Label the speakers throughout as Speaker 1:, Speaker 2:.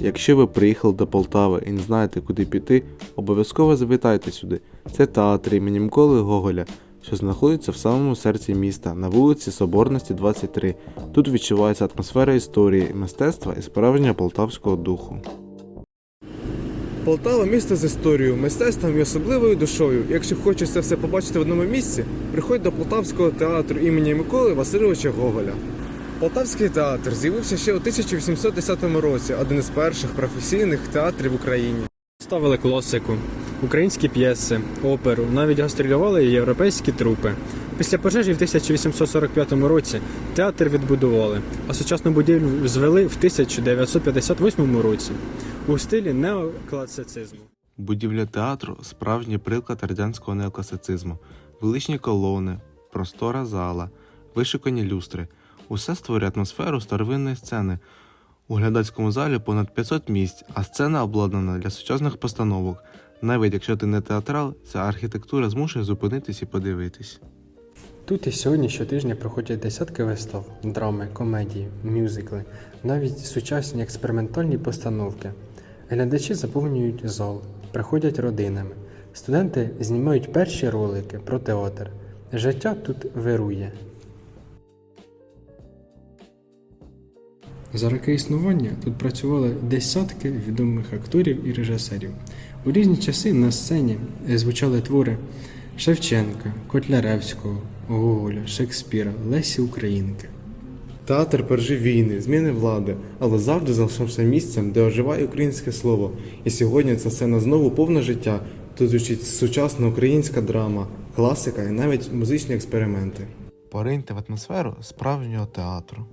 Speaker 1: Якщо ви приїхали до Полтави і не знаєте, куди піти, обов'язково завітайте сюди. Це театр імені Миколи Гоголя, що знаходиться в самому серці міста на вулиці Соборності 23. Тут відчувається атмосфера історії, мистецтва і справжнього полтавського духу.
Speaker 2: Полтава місто з історією, мистецтвом і особливою душою. Якщо хочеш це все побачити в одному місці, приходь до Полтавського театру імені Миколи Васильовича Гоголя. Полтавський театр з'явився ще у 1810 році, один із перших професійних театрів в Україні.
Speaker 3: Ставили класику, українські п'єси, оперу, навіть гастролювали європейські трупи. Після пожежі в 1845 році театр відбудували, а сучасну будівлю звели в 1958 році у стилі неокласицизму.
Speaker 1: Будівля театру справжній приклад радянського неокласицизму, величні колони, простора зала, вишикані люстри. Усе створює атмосферу старовинної сцени. У глядацькому залі понад 500 місць, а сцена обладнана для сучасних постановок. Навіть якщо ти не театрал, ця архітектура змушує зупинитись і подивитись.
Speaker 4: Тут і сьогодні щотижня проходять десятки вистав, драми, комедії, мюзикли, навіть сучасні експериментальні постановки. Глядачі заповнюють зал, приходять родинами. Студенти знімають перші ролики про театр. Життя тут вирує. За роки існування тут працювали десятки відомих акторів і режисерів. У різні часи на сцені звучали твори Шевченка, Котляревського, Гоголя, Шекспіра, Лесі Українки.
Speaker 2: Театр пережив війни, зміни влади, але завжди залишався місцем, де оживає українське слово. І сьогодні ця сцена знову повна життя. Тут звучить сучасна українська драма, класика і навіть музичні експерименти.
Speaker 1: Пориньте в атмосферу справжнього театру.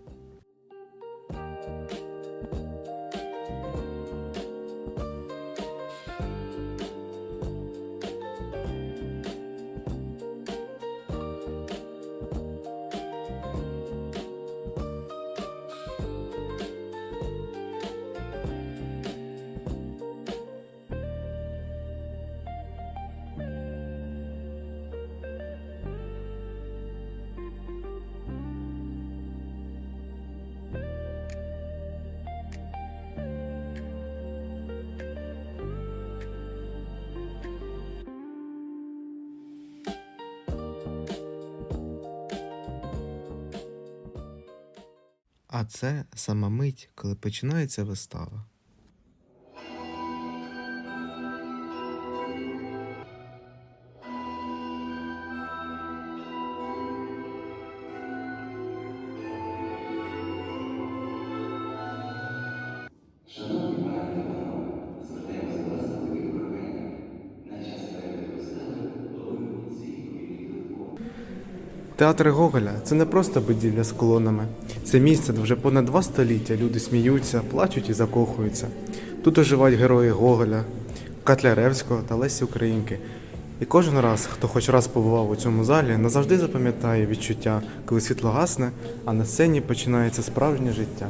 Speaker 1: А це сама мить, коли починається вистава.
Speaker 2: Театр Гоголя це не просто будівля з колонами. Це місце, де вже понад два століття люди сміються, плачуть і закохуються. Тут оживають герої Гоголя, Катляревського та Лесі Українки. І кожен раз, хто хоч раз побував у цьому залі, назавжди запам'ятає відчуття, коли світло гасне, а на сцені починається справжнє життя.